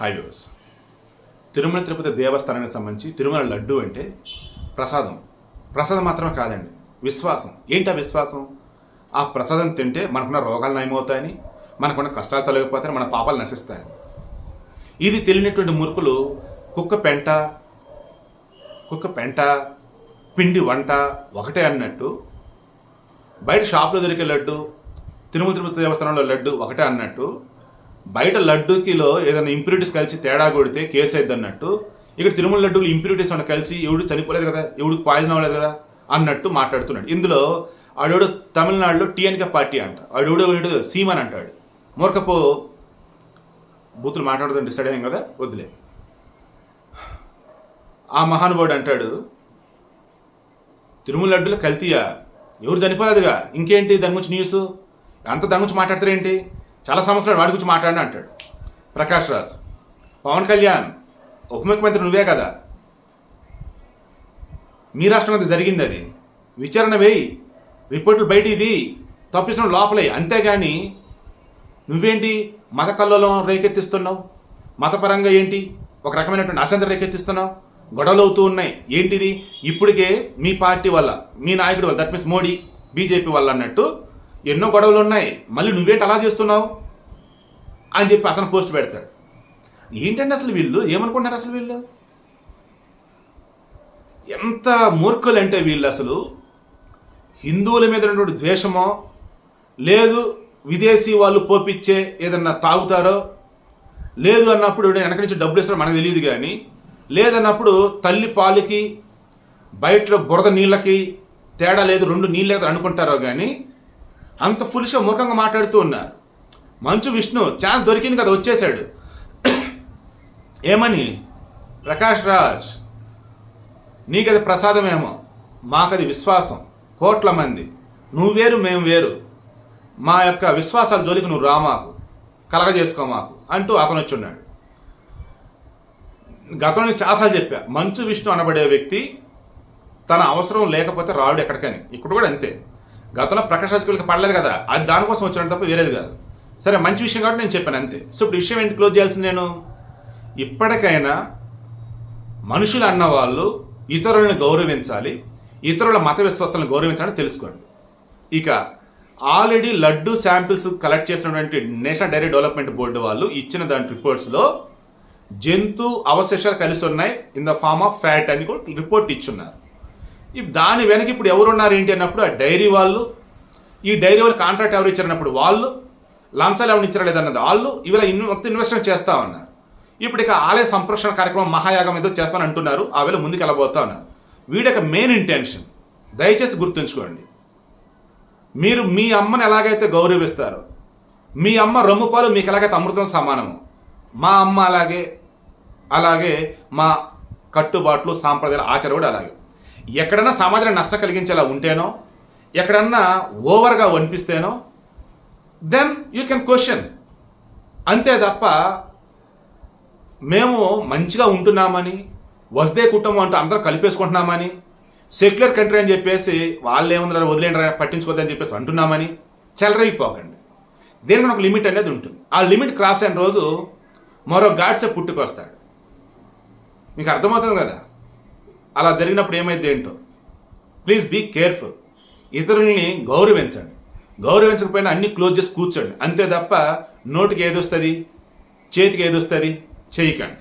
Hi Tirumala Tirupati దేవస్థానానికి సంబంధించి తిరుమల లడ్డు అంటే ప్రసాదం. ప్రసాదం మాత్రమే కాదండి విశ్వాసం. ఏంటి ఆ విశ్వాసం? ఆ ప్రసాదం తింటే మనకున్న రోగాలు నయమవుతాయని మనకున్న కష్టాలు తొలగిపోతాయని మన పాపాలు నశిస్తాయని. ఇది తెలియనటువంటి మురుకులు కుక్క పెంట కుక్క పెంట పిండి వంట ఒకటే అన్నట్టు బయట షాప్లో దొరికే లడ్డు తిరుమల తిరుపతి దేవస్థానంలో లడ్డు ఒకటే అన్నట్టు బయట లడ్డూకిలో ఏదైనా ఇంప్యూరిటీస్ కలిసి తేడా కొడితే కేసు అయింది అన్నట్టు ఇక్కడ తిరుమల లడ్డూలు ఇంప్యూరిటీస్ అన్న కలిసి ఎవడు చనిపోలేదు కదా ఎవడికి పాయిజన్ అవ్వలేదు కదా అన్నట్టు మాట్లాడుతున్నాడు. ఇందులో ఆడోడు తమిళనాడులో టీఎన్కే పార్టీ అంట ఆడోడు వీడు సీమన్ అంటాడు. మూర్ఖపు బూతులు మాట్లాడదని డిసైడ్ అయ్యాం కదా? వదిలే ఆ మహానుభావుడు అంటాడు తిరుమల లడ్డులో కల్తీయా? ఎవరు చనిపోలేదుగా? ఇంకేంటి దాని గురించి న్యూస్ అంత దాని గురించి మాట్లాడతారేంటి? చాలా సంవత్సరాలు వాడి గురించి మాట్లాడిన అంటాడు. ప్రకాష్ రాజ్ పవన్ కళ్యాణ్ ఉప ముఖ్యమంత్రి నువ్వే కదా. మీ రాష్ట్రం అది జరిగింది అది విచారణ వేయి. రిపోర్టులు బయట ఇది. తప్పించడం లోపలే. అంతేగాని నువ్వేంటి మత కల్లోలం రేకెత్తిస్తున్నావు? మతపరంగా ఏంటి? ఒక రకమైనటువంటి అసంత రేకెత్తిస్తున్నావు? గొడవలు అవుతూ ఉన్నాయి. ఏంటిది? ఇప్పటికే మీ పార్టీ వల్ల మీ నాయకుడి వల్ల దట్ మీన్స్ మోడీ బీజేపీ వల్ల అన్నట్టు ఎన్నో గొడవలు ఉన్నాయి. మళ్ళీ నువ్వేంటి అలా చేస్తున్నావు? అని చెప్పి అతను పోస్ట్ పెడతాడు. ఏంటండి అసలు వీళ్ళు? ఏమనుకుంటున్నారు అసలు వీళ్ళు? ఎంత మూర్ఖులు అంటే వీళ్ళు అసలు. హిందువుల మీద ఉన్నటువంటి ద్వేషమో లేదు విదేశీ వాళ్ళు పోపిచ్చే ఏదన్నా తాగుతారో లేదు అన్నప్పుడు వెనక నుంచి డబ్బులు ఇస్తారో మనకు తెలియదు కానీ లేదన్నప్పుడు తల్లి పాలకి బయట బురద నీళ్ళకి తేడా లేదు రెండు నీళ్ళు లేదు అనుకుంటారో కానీ అంత ఫుల్గా మూర్ఖంగా మాట్లాడుతూ ఉన్నారు. మంచు విష్ణు ఛాన్స్ దొరికింది కదా వచ్చేశాడు. ఏమని? ప్రకాష్ రాజ్ నీకది ప్రసాదమేమో? మాకది విశ్వాసం. కోట్ల మంది. నువ్వు వేరు మేము వేరు. మా యొక్క విశ్వాసాల జోలికి నువ్వు రామాకు కలగజేసుకో మాకు అంటూ అతను వచ్చి ఉన్నాడు. గతంలో నీకు చాలాసార్లు చెప్పా మంచు విష్ణు అనబడే వ్యక్తి తన అవసరం లేకపోతే రాడు ఎక్కడికని. ఇప్పుడు కూడా అంతే. గతంలో ప్రకాష్ రాజకీయాలకు పడలేదు కదా. అది దానికోసం వచ్చినట్టు తప్ప వేరేది కాదు. సరే మంచి విషయం కాబట్టి నేను చెప్పాను అంతే. సో ఇప్పుడు విషయం ఏంటి క్లోజ్ చేయాల్సింది నేను? ఇప్పటికైనా మనుషులు అన్న వాళ్ళు ఇతరులను గౌరవించాలి ఇతరుల మత విశ్వాసాలను గౌరవించాలని తెలుసుకోండి. ఇక ఆల్రెడీ లడ్డు శాంపిల్స్ కలెక్ట్ చేసినటువంటి నేషనల్ డైరీ డెవలప్మెంట్ బోర్డు వాళ్ళు ఇచ్చిన దాని రిపోర్ట్స్లో జంతు అవశేషాలు కలిసి ఉన్నాయి. In the form of fat అని కూడా రిపోర్ట్ ఇచ్చున్నారు. దాని వెనక ఇప్పుడు ఎవరున్నారు ఏంటి అన్నప్పుడు ఆ డైరీ వాళ్ళు ఈ డైరీ వాళ్ళు కాంట్రాక్ట్ ఎవరు ఇచ్చారన్నప్పుడు వాళ్ళు లంచాలు ఎవరు ఇచ్చారా లేదన్నది వాళ్ళు ఇవాళ ఇన్ మొత్తం ఇన్వెస్ట్మెంట్ చేస్తా ఉన్నారు. ఇప్పుడు ఇక ఆలయ సంప్రక్షణ కార్యక్రమం మహాయాగం ఏదో చేస్తాను అంటున్నారు ఆ వేళ ముందుకు వెళ్ళబోతా ఉన్నారు. వీడి యొక్క మెయిన్ ఇంటెన్షన్ దయచేసి గుర్తుంచుకోండి. మీరు మీ అమ్మని ఎలాగైతే గౌరవిస్తారో మీ అమ్మ రొమ్ముపాలు మీకు ఎలాగైతే అమృతం సమానము మా అమ్మ అలాగే అలాగే మా కట్టుబాట్లు సాంప్రదాయాల ఆచారం కూడా అలాగే. ఎక్కడన్నా సమాజానికి నష్టం కలిగించేలా ఉంటేనో ఎక్కడన్నా ఓవర్గా వనిపిస్తేనో దెన్ యూ కెన్ క్వశ్చన్ అంతే తప్ప మేము మంచిగా ఉంటున్నామని వసదే కుటుంబం అంటూ అందరూ కలిపేసుకుంటున్నామని సెక్యులర్ కంట్రీ అని చెప్పేసి వాళ్ళు ఏముందని వదిలేండి పట్టించుకోదని చెప్పేసి అంటున్నామని చెలరైపోకండి దీనికి ఒక లిమిట్ అనేది ఉంటుంది. ఆ లిమిట్ క్రాస్ అయిన రోజు మరో గాడ్సే పుట్టుకొస్తాడు. మీకు అర్థమవుతుంది కదా? అలా జరిగినప్పుడు ఏమైంది ఏంటో? ప్లీజ్ బీ కేర్ఫుల్ ఇతరుల్ని గౌరవించండి. గౌరవించకపోయినా అన్ని క్లోజ్ చేసి కూర్చోండి. అంతే తప్ప నోటికి ఏదొస్తుంది? చేతికి ఏదొస్తుంది? చేయకండి.